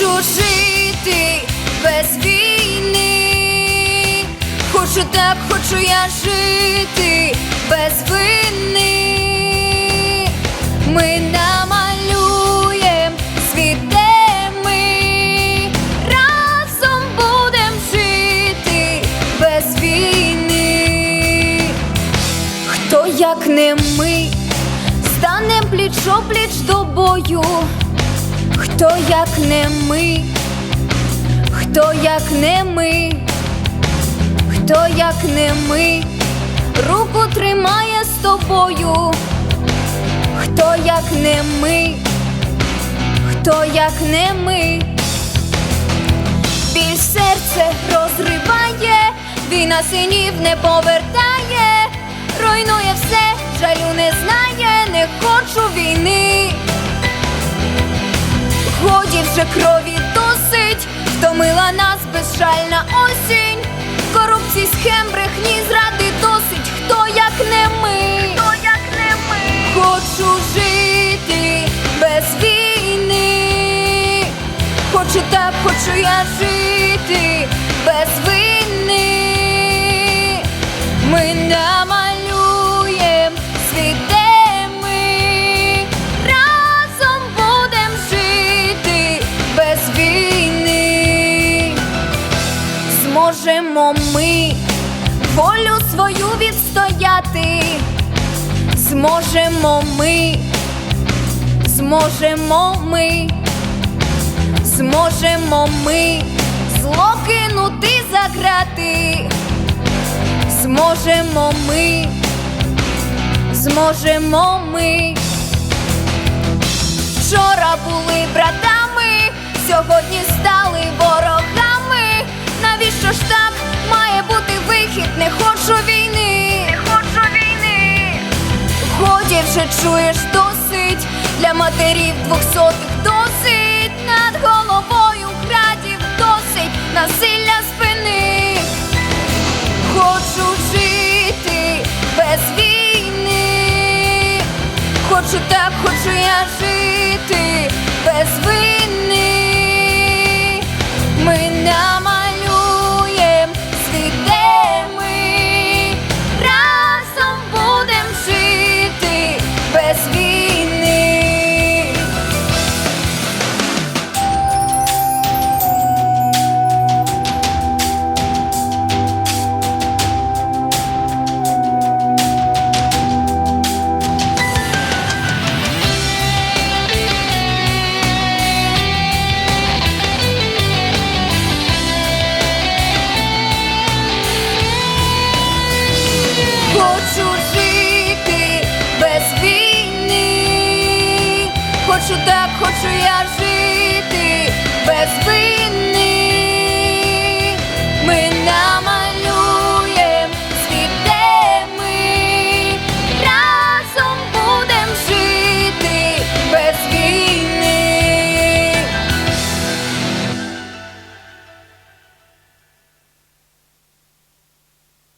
хочу жити без війни, хочу так, хочу я жити без вини. Ми намалюєм світ, де ми разом будем жити без війни. Хто як не ми, стане пліч-о-пліч до бою. Хто як не ми, хто як не ми, хто як не ми, руку тримає з тобою. Хто як не ми, хто як не ми, біль серце розриває, війна синів не повертає, руйнує все, жалю не знає, не хочу війни. Годі вже крові досить, втомила нас безжальна осінь. Корупції, схем, Зможемо ми волю свою відстояти. Зможемо ми, зможемо ми, зможемо ми зло кинути за грати. Зможемо ми, зможемо ми. Вчора були братами, сьогодні. Ж так має бути вихід? Не хочу війни, не хочу війни. Годі вже чуєш досить для матерів двохсотих досить над головою градів досить насилля спини. Хочу жити без війни. Хочу так, хочу я жити Let's please.